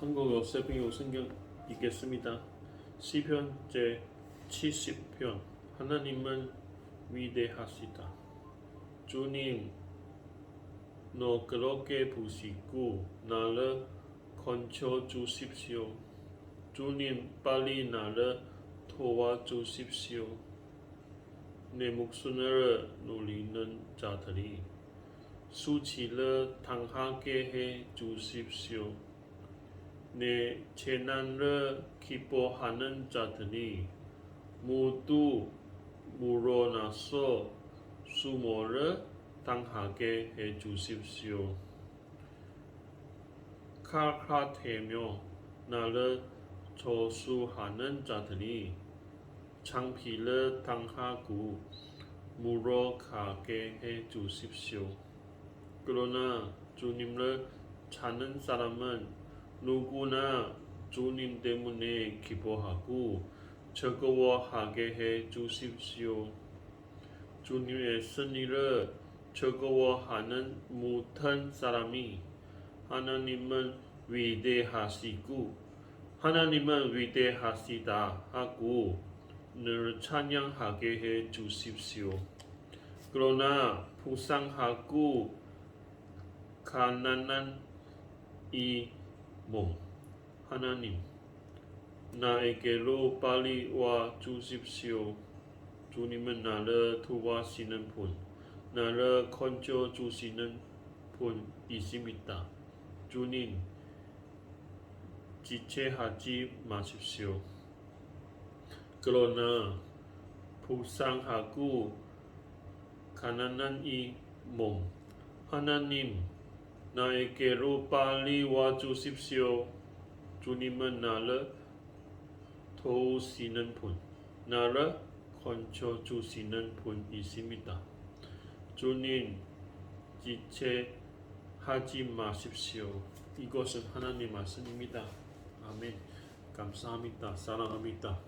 한국어 세핑요 성경 읽겠습니다. 시편 제 70편 하나님은 위대하시다. 주님 너 그렇게 부시고 나를 건져 주십시오. 주님 빨리 나를 도와주십시오. 내 목숨을 노리는 자들이 수치를 당하게 해 주십시오. 내 재난을 기뻐하는 자들이 모두 물러나서 수모를 당하게 해 주십시오. 칼칼대며 나를 저수하는 자들이 창피를 당하고 물어가게 해 주십시오. 그러나 주님을 찾는 사람은 누구나 주님 때문에 기뻐하고 즐거워하게 해 주십시오. 주님의 승리를 즐거워하는 모든 사람이 하나님은 위대하시고 하나님은 위대하시다 하고 늘 찬양하게 해 주십시오. 그러나 불쌍하고 가난한 이 몸, 하나님, 나에게로 빨리 와 주십시오. 주님은 나를 도와시는 분, 나를 건져 주시는 분이십니다. 주님, 지체하지 마십시오. 그러나 불쌍하고 가난한 이 몸, 하나님, 나에게로 빨리 와 주십시오. 주님은 나를 도우시는 분, 나를 건져 주시는 분이십니다. 주님, 지체하지 마십시오. 이것은 하나님 말씀입니다. 아멘. 감사합니다. 사랑합니다.